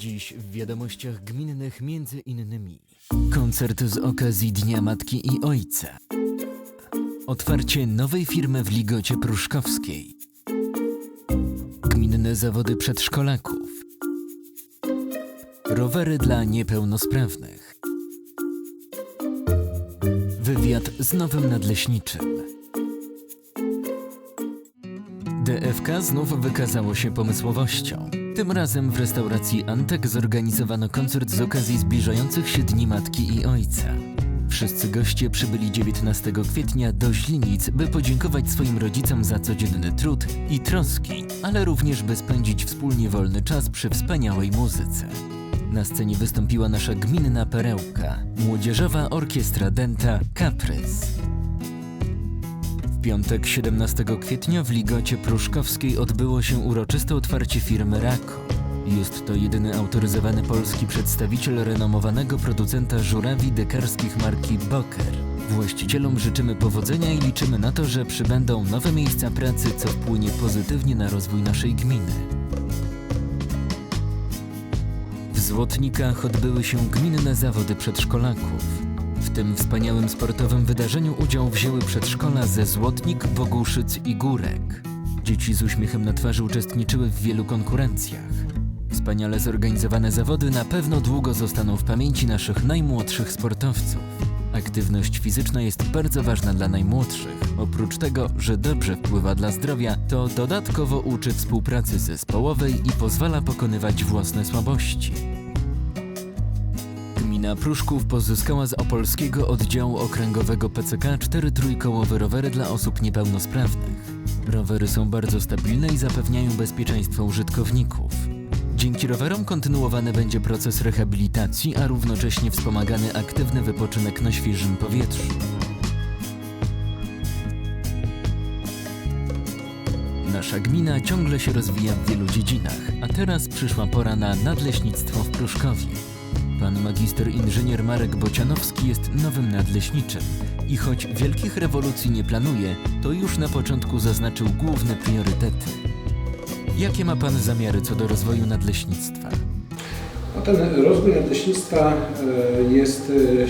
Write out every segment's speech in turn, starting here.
Dziś w wiadomościach gminnych między innymi koncert z okazji Dnia Matki i Ojca, otwarcie nowej firmy w Ligocie Pruszkowskiej, gminne zawody przedszkolaków, rowery dla niepełnosprawnych, wywiad z nowym nadleśniczym. DFK znów wykazało się pomysłowością. Tym razem w restauracji Antek zorganizowano koncert z okazji zbliżających się Dni Matki i Ojca. Wszyscy goście przybyli 19 kwietnia do Źlinic, by podziękować swoim rodzicom za codzienny trud i troski, ale również by spędzić wspólnie wolny czas przy wspaniałej muzyce. Na scenie wystąpiła nasza gminna perełka, młodzieżowa orkiestra Denta Caprys. W piątek 17 kwietnia w Ligocie Pruszkowskiej odbyło się uroczyste otwarcie firmy Rako. Jest to jedyny autoryzowany polski przedstawiciel renomowanego producenta żurawi dekarskich marki Boker. Właścicielom życzymy powodzenia i liczymy na to, że przybędą nowe miejsca pracy, co wpłynie pozytywnie na rozwój naszej gminy. W Złotnikach odbyły się gminne zawody przedszkolaków. W tym wspaniałym sportowym wydarzeniu udział wzięły przedszkola ze Złotnik, Boguszyc i Górek. Dzieci z uśmiechem na twarzy uczestniczyły w wielu konkurencjach. Wspaniale zorganizowane zawody na pewno długo zostaną w pamięci naszych najmłodszych sportowców. Aktywność fizyczna jest bardzo ważna dla najmłodszych. Oprócz tego, że dobrze wpływa dla zdrowia, to dodatkowo uczy współpracy zespołowej i pozwala pokonywać własne słabości. Gmina Pruszków pozyskała z opolskiego oddziału okręgowego PCK cztery trójkołowe rowery dla osób niepełnosprawnych. Rowery są bardzo stabilne i zapewniają bezpieczeństwo użytkowników. Dzięki rowerom kontynuowany będzie proces rehabilitacji, a równocześnie wspomagany aktywny wypoczynek na świeżym powietrzu. Nasza gmina ciągle się rozwija w wielu dziedzinach, a teraz przyszła pora na nadleśnictwo w Pruszkowie. Pan magister inżynier Marek Bocianowski jest nowym nadleśniczym i choć wielkich rewolucji nie planuje, to już na początku zaznaczył główne priorytety. Jakie ma Pan zamiary co do rozwoju nadleśnictwa? No ten rozwój nadleśnictwa e, jest e, mm,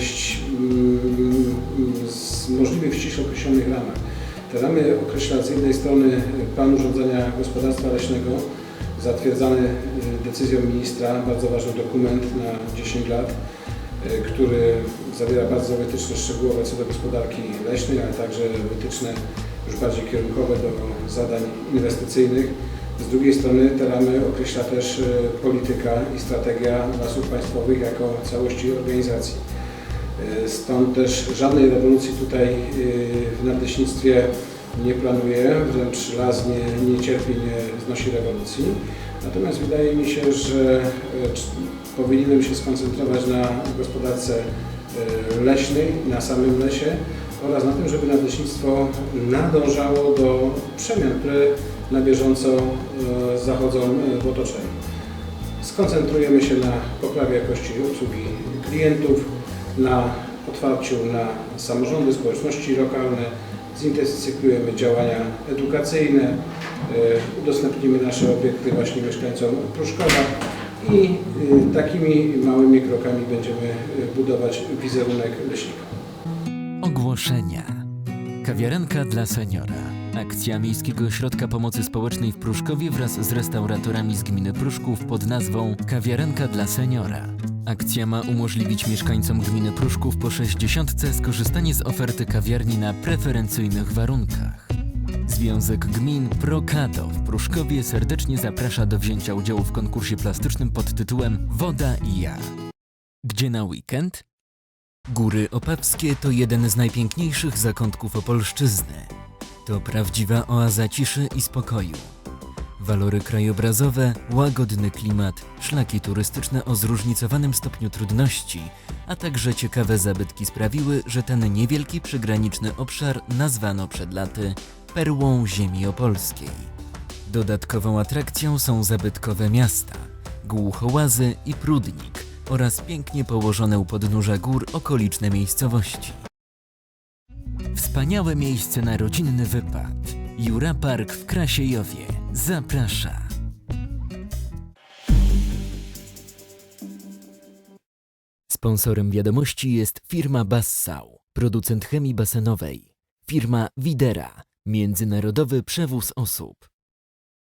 z możliwie w ściśle określonych ramach. Te ramy określa z jednej strony plan urządzenia gospodarstwa leśnego, zatwierdzany e, decyzją ministra, bardzo ważny dokument na 10 lat, e, który zawiera bardzo wytyczne szczegółowe co do gospodarki leśnej, ale także wytyczne już bardziej kierunkowe do zadań inwestycyjnych. Z drugiej strony te ramy określa też e, polityka i strategia lasów państwowych jako całości organizacji. Stąd też żadnej rewolucji tutaj w nadleśnictwie nie planuje, wręcz las nie, nie cierpi, nie znosi rewolucji. Natomiast wydaje mi się, że e, powinienem się skoncentrować na gospodarce e, leśnej, na samym lesie oraz na tym, żeby nadleśnictwo nadążało do przemian, które na bieżąco e, zachodzą w otoczeniu. Skoncentrujemy się na poprawie jakości obsługi klientów, na otwarciu na samorządy, społeczności lokalne, zintensyfikujemy działania edukacyjne, e, udostępnimy nasze obiekty właśnie mieszkańcom Pruszkowa i e, takimi małymi krokami będziemy e, budować wizerunek leśnika. Ogłoszenia. Kawiarenka dla seniora. Akcja Miejskiego Ośrodka Pomocy Społecznej w Pruszkowie wraz z restauratorami z gminy Pruszków pod nazwą Kawiarenka dla seniora. Akcja ma umożliwić mieszkańcom gminy Pruszków po 60 skorzystanie z oferty kawiarni na preferencyjnych warunkach. Związek Gmin Prokado w Pruszkowie serdecznie zaprasza do wzięcia udziału w konkursie plastycznym pod tytułem Woda i ja. Gdzie na weekend? Góry Opawskie to jeden z najpiękniejszych zakątków Opolszczyzny. To prawdziwa oaza ciszy i spokoju. Walory krajobrazowe, łagodny klimat, szlaki turystyczne o zróżnicowanym stopniu trudności, a także ciekawe zabytki sprawiły, że ten niewielki przygraniczny obszar nazwano przed laty perłą ziemi opolskiej. Dodatkową atrakcją są zabytkowe miasta, Głuchołazy i Prudnik oraz pięknie położone u podnóża gór okoliczne miejscowości. Wspaniałe miejsce na rodzinny wypad. Jura Park w Krasiejowie zaprasza. Sponsorem wiadomości jest firma Bassau, producent chemii basenowej. Firma Widera, międzynarodowy przewóz osób.